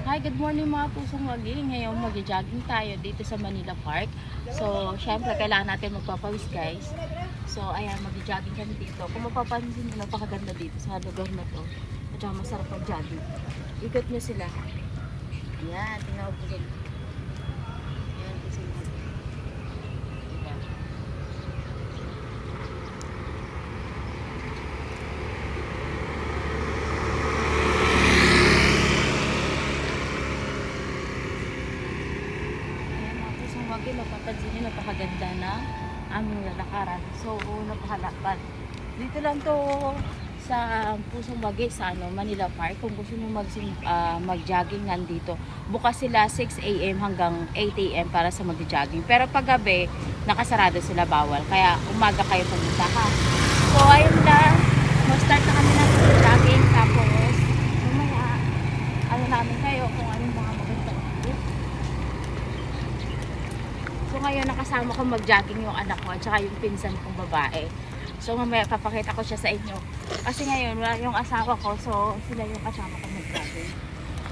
Hi, good morning mga pusong wagi. Ngayon mag-jogging tayo dito sa Manila Park. So, syempre kailangan natin magpapawis guys. So, ayan, mag-jogging kami dito. Kung mapapansin nyo, napakaganda dito sa lugar na to. At saka masarap mag-jogging. Ikot nyo sila. Ayan, tingnan mo po dito. Ayan, pusong wagi. Diba? Ayan mga wagi, mapapansin nyo, napakaganda na aming lalakaran. So, napakalakad. Dito lang to sa pusong wagi sa ano, Manila Park. Kung gusto nyo mag, ah, mag-jogging nandito. Bukas sila 6 a.m. hanggang 8 a.m. para sa mag-jogging. Pero pag gabi, nakasarado sila bawal. Kaya umaga kayo pumunta ha. So, ayun lang. Mag-start na kami ng jogging. Tapos, mamaya, ano namin kayo kung anong mga magandang tips. So ngayon nakasama ko mag-jogging yung anak ko at saka yung pinsan kong babae. So mamaya papakita ko siya sa inyo. Kasi ngayon wala yung asawa ko so sila yung kasama ko mag-jogging.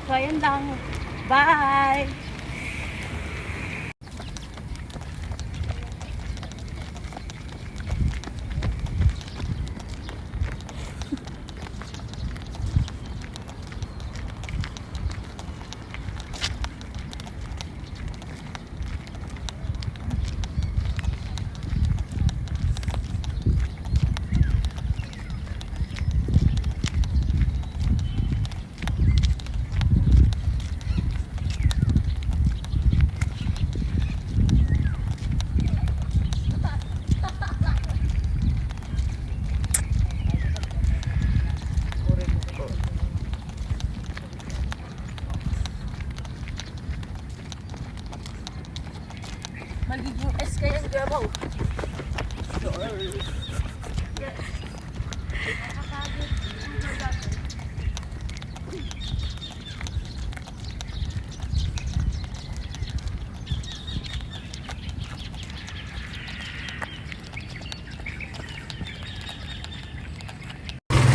So ayun lang. Bye! Magiging S kaya ang gabaw.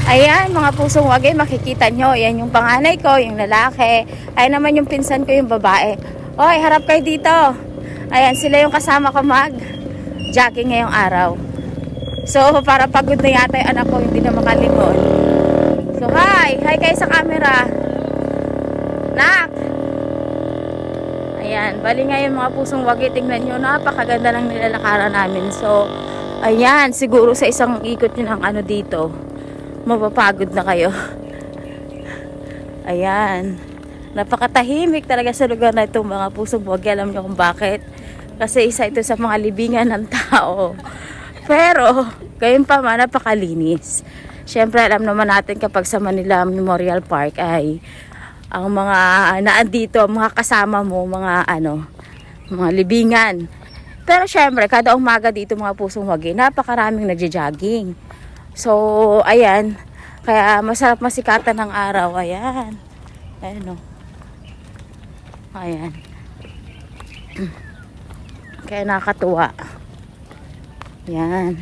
Ayan, mga pusong wagi, makikita nyo. Yan yung panganay ko, yung lalaki. Ayan naman yung pinsan ko, yung babae. Oy, harap kayo dito. Ayan, sila yung kasama ko mag jogging ngayong araw. So, para pagod na yata yung anak ko, hindi na makalingon. So, hi! Hi kayo sa camera. Nak! Ayan, bali ngayon mga pusong wagi, tingnan nyo, napakaganda ng nilalakaran namin. So, ayan, siguro sa isang ikot nyo ng ano dito, mapapagod na kayo. Ayan. Napakatahimik talaga sa lugar na ito mga pusong wagi. Alam nyo kung bakit. Kasi isa ito sa mga libingan ng tao. Pero, gayon pa man, napakalinis. Siyempre, alam naman natin kapag sa Manila Memorial Park ay ang mga naandito, mga kasama mo, mga ano, mga libingan. Pero syempre, kada umaga dito mga pusong wagi, napakaraming nagja-jogging. So, ayan. Kaya masarap masikatan ng araw. Ayan. Ayan o. Ayan. Kaya nakakatuwa. Ayan.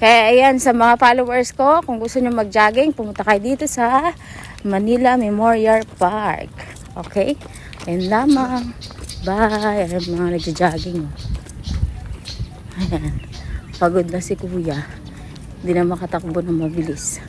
Kaya ayan, sa mga followers ko, kung gusto nyo mag-jogging, pumunta kayo dito sa Manila Memorial Park. Okay? Ayan lamang. Bye. Ayan mga nagja-jogging. oh. Ayan. Pagod na si kuya. Hindi na makatakbo na mabilis.